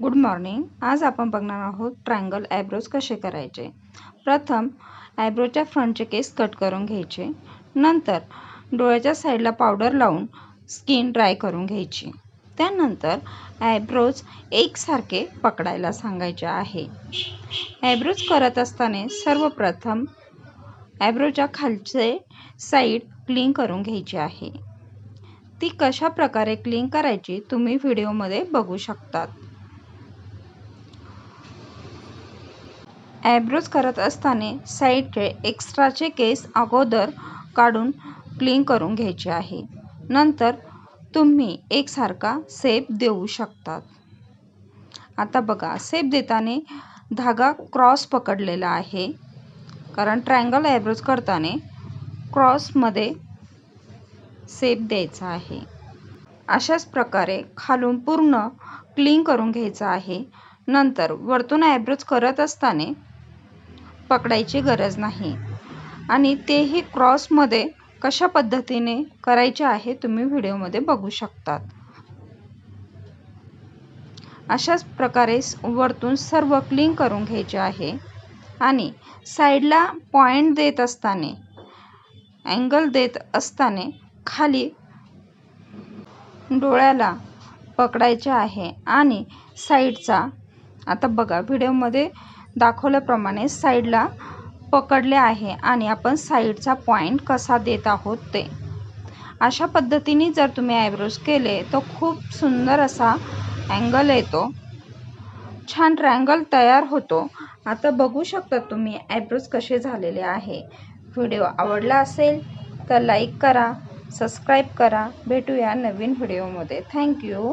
Good morning आज आपण बघणार आहोत ट्रायंगल ॲब्रोज कसे करायचे? प्रथम ॲब्रोच्या फ्रंटचे केस कट करून घ्यायचे. नंतर डोळ्याच्या साईडला पावडर लावून स्किन ड्राय करून घ्यायची. त्यानंतर आयब्रोज एकसारखे पकडायला सांगायचे आहे. आयब्रोज करत असताना सर्वप्रथम ॲब्रोच्या खालचे साईड क्लीन करून घ्यायची आहे. ती कशा प्रकारे क्लीन करायची तुम्ही व्हिडिओमध्ये बघू शकतात. ॲब्रोज करत असताना साईडचे एक्स्ट्राचे केस अगोदर काढून क्लीन करून घ्यायचे आहे. नंतर तुम्ही एकसारखा सेप देऊ शकतात. आता बघा सेप देताना धागा क्रॉस पकडलेला आहे. कारण ट्रायंगल ॲब्रोज करताना क्रॉसमध्ये सेप द्यायचा आहे. अशाच प्रकारे खालून पूर्ण क्लीन करून घ्यायचं आहे. नंतर वरतून ॲब्रोज करत असताना पकडायची गरज नाही. आणि तेही क्रॉसमध्ये कशा पद्धतीने करायचे आहे तुम्ही व्हिडिओमध्ये बघू शकतात. अशाच प्रकारे वरतून सर्व क्लीन करून घ्यायचे आहे. आणि साईडला पॉईंट देत असताना अँगल देत असताना खाली डोळ्याला पकडायचे आहे. आणि साईडचा आता बघा व्हिडिओमध्ये दाखवल्याप्रमाणे साईडला पकडले आहे आणि आपण साईडचा पॉईंट कसा देत आहोत ते. अशा पद्धतीने जर तुम्ही आयब्रोज केले तर खूप सुंदर असा अँगल येतो. छान ट्रँगल तयार होतो. आता बघू शकता तुम्ही आयब्रोज कसे झालेले आहे. व्हिडिओ आवडला असेल तर लाईक करा सबस्क्राईब करा. भेटूया नवीन व्हिडिओमध्ये. थँक्यू